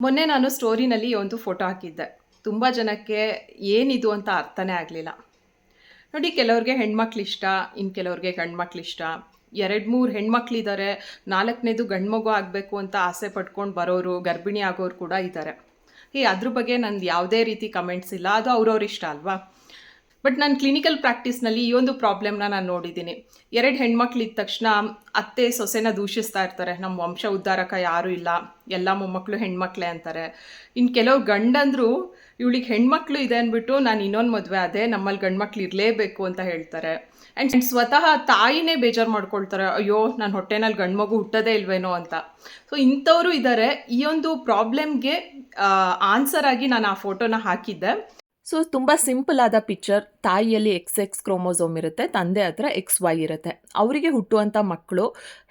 ಮೊನ್ನೆ ನಾನು ಸ್ಟೋರಿನಲ್ಲಿ ಒಂದು ಫೋಟೋ ಹಾಕಿದ್ದೆ. ತುಂಬ ಜನಕ್ಕೆ ಏನಿದು ಅಂತ ಅರ್ಥನೇ ಆಗಲಿಲ್ಲ. ನೋಡಿ, ಕೆಲವ್ರಿಗೆ ಹೆಣ್ಮಕ್ಳು ಇಷ್ಟ ಇನ್ನು ಕೆಲವ್ರಿಗೆ ಗಂಡ್ಮಕ್ಳು ಇಷ್ಟ. ಎರಡು ಮೂರು ಹೆಣ್ಮಕ್ಳಿದ್ದಾರೆ ನಾಲ್ಕನೇದು ಗಂಡ್ಮಗು ಆಗಬೇಕು ಅಂತ ಆಸೆ ಪಟ್ಕೊಂಡು ಬರೋರು, ಗರ್ಭಿಣಿ ಆಗೋರು ಕೂಡ ಇದ್ದಾರೆ ಈ ಅದ್ರ ಬಗ್ಗೆ ನಂದು ಯಾವುದೇ ರೀತಿ ಕಮೆಂಟ್ಸ್ ಇಲ್ಲ. ಅದು ಅವ್ರವ್ರ ಇಷ್ಟ ಅಲ್ವಾ? ಬಟ್ ನಾನು ಕ್ಲಿನಿಕಲ್ ಪ್ರಾಕ್ಟೀಸ್ನಲ್ಲಿ ಈ ಒಂದು ಪ್ರಾಬ್ಲಮ್ನ ನಾನು ನೋಡಿದ್ದೀನಿ. ಎರಡು ಹೆಣ್ಮಕ್ಳು ಇದ್ದ ತಕ್ಷಣ ಅತ್ತೆ ಸೊಸೆನ ದೂಷಿಸ್ತಾ ಇರ್ತಾರೆ. ನಮ್ಮ ವಂಶ ಉದ್ಧಾರಕ ಯಾರೂ ಇಲ್ಲ. ಎಲ್ಲ ಮೊಮ್ಮಕ್ಕಳು ಹೆಣ್ಮಕ್ಳೇ ಅಂತಾರೆ. ಇನ್ನು ಕೆಲವು ಗಂಡಂದ್ರು ಇವಳಿಗೆ ಹೆಣ್ಮಕ್ಳು ಇದೆ ಅಂದ್ಬಿಟ್ಟು ನಾನು ಇನ್ನೊಂದು ಮದುವೆ ಅದೇ ನಮ್ಮಲ್ಲಿ ಗಂಡ್ಮಕ್ಳು ಇರಲೇಬೇಕು ಅಂತ ಹೇಳ್ತಾರೆ. ಆ್ಯಂಡ್ ಸ್ವತಃ ತಾಯಿನೇ ಬೇಜಾರು ಮಾಡ್ಕೊಳ್ತಾರೆ. ಅಯ್ಯೋ, ನಾನು ಹೊಟ್ಟೆನಲ್ಲಿ ಗಂಡು ಮಗು ಹುಟ್ಟೋದೇ ಇಲ್ವೇನೋ ಅಂತ. ಸೊ ಇಂಥವರು ಇದ್ದಾರೆ ಈ ಒಂದು ಪ್ರಾಬ್ಲಮ್ಗೆ ಆನ್ಸರ್ ಆಗಿ ನಾನು ಆ ಫೋಟೋನ ಹಾಕಿದ್ದೆ. ಸೊ ತುಂಬ ಸಿಂಪಲ್ ಆದ ಪಿಕ್ಚರ್ ತಾಯಿಯಲ್ಲಿ ಎಕ್ಸ್ ಎಕ್ಸ್ ಕ್ರೋಮೋಸೋಮ್ ಇರುತ್ತೆ, ತಂದೆ ಹತ್ರ ಎಕ್ಸ್ ವೈ ಇರುತ್ತೆ. ಅವರಿಗೆ ಹುಟ್ಟುವಂಥ ಮಕ್ಕಳು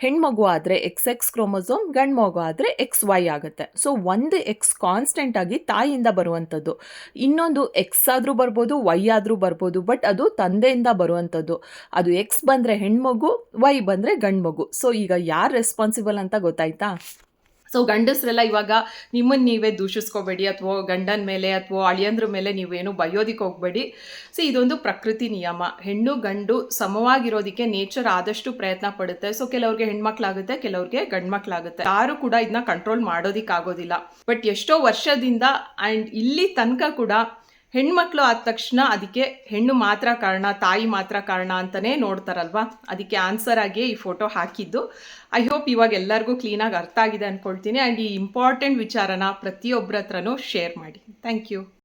ಹೆಣ್ಮಗು ಆದರೆ ಎಕ್ಸ್ ಎಕ್ಸ್ ಕ್ರೋಮೋಸೋಮ್ ಗಂಡು ಮಗು ಆದರೆ ಎಕ್ಸ್ ವೈ ಆಗುತ್ತೆ. ಸೊ ಒಂದು ಎಕ್ಸ್ ಕಾನ್ಸ್ಟೆಂಟ್ ಆಗಿ ತಾಯಿಯಿಂದ ಬರುವಂಥದ್ದು. ಇನ್ನೊಂದು ಎಕ್ಸ್ ಆದರೂ ಬರ್ಬೋದು ವೈ ಆದರೂ ಬರ್ಬೋದು ಬಟ್ ಅದು ತಂದೆಯಿಂದ ಬರುವಂಥದ್ದು. ಅದು ಎಕ್ಸ್ ಬಂದರೆ ಹೆಣ್ಮಗು ವೈ ಬಂದರೆ ಗಂಡು ಮಗು ಸೊ ಈಗ ಯಾರು ರೆಸ್ಪಾನ್ಸಿಬಲ್ ಅಂತ ಗೊತ್ತಾಯ್ತಾ? ಸೊ ಗಂಡಸರೆಲ್ಲ ಇವಾಗ ನಿಮ್ಮನ್ನು ನೀವೇ ದೂಷಿಸ್ಕೋಬೇಡಿ ಅಥವಾ ಗಂಡನ ಮೇಲೆ ಅಥವಾ ಅಳಿಯಂದ್ರ ಮೇಲೆ ನೀವೇನು ಬಯೋದಿಕ್ಕೆ ಹೋಗಬೇಡಿ. ಸೊ ಇದೊಂದು ಪ್ರಕೃತಿ ನಿಯಮ. ಹೆಣ್ಣು ಗಂಡು ಸಮವಾಗಿರೋದಕ್ಕೆ ನೇಚರ್ ಆದಷ್ಟು ಪ್ರಯತ್ನ ಪಡುತ್ತೆ. ಸೊ ಕೆಲವ್ರಿಗೆ ಹೆಣ್ಮಕ್ಳಾಗುತ್ತೆ, ಕೆಲವ್ರಿಗೆ ಗಂಡ್ಮಕ್ಳಾಗುತ್ತೆ. ಯಾರು ಕೂಡ ಇದನ್ನ ಕಂಟ್ರೋಲ್ ಮಾಡೋದಿಕ್ಕಾಗೋದಿಲ್ಲ. ಬಟ್ ಎಷ್ಟೋ ವರ್ಷದಿಂದ ಆ್ಯಂಡ್ ಇಲ್ಲಿ ತನಕ ಕೂಡ ಹೆಣ್ಮಕ್ಳು ಆದ ತಕ್ಷಣ ಅದಕ್ಕೆ ಹೆಣ್ಣು ಮಾತ್ರ ಕಾರಣ, ತಾಯಿ ಮಾತ್ರ ಕಾರಣ ಅಂತಲೇ ನೋಡ್ತಾರಲ್ವಾ? ಅದಕ್ಕೆ ಆನ್ಸರ್ ಆಗಿ ಈ ಫೋಟೋ ಹಾಕಿದ್ದು. ಐ ಹೋಪ್ ಇವಾಗ ಎಲ್ಲರಿಗೂ ಕ್ಲೀನಾಗಿ ಅರ್ಥ ಆಗಿದೆ ಅಂದ್ಕೊಳ್ತೀನಿ ಆ್ಯಂಡ್ ಈ ಇಂಪಾರ್ಟೆಂಟ್ ವಿಚಾರನ ಪ್ರತಿಯೊಬ್ಬರ ಹತ್ರನೂ ಶೇರ್ ಮಾಡಿ. Thank you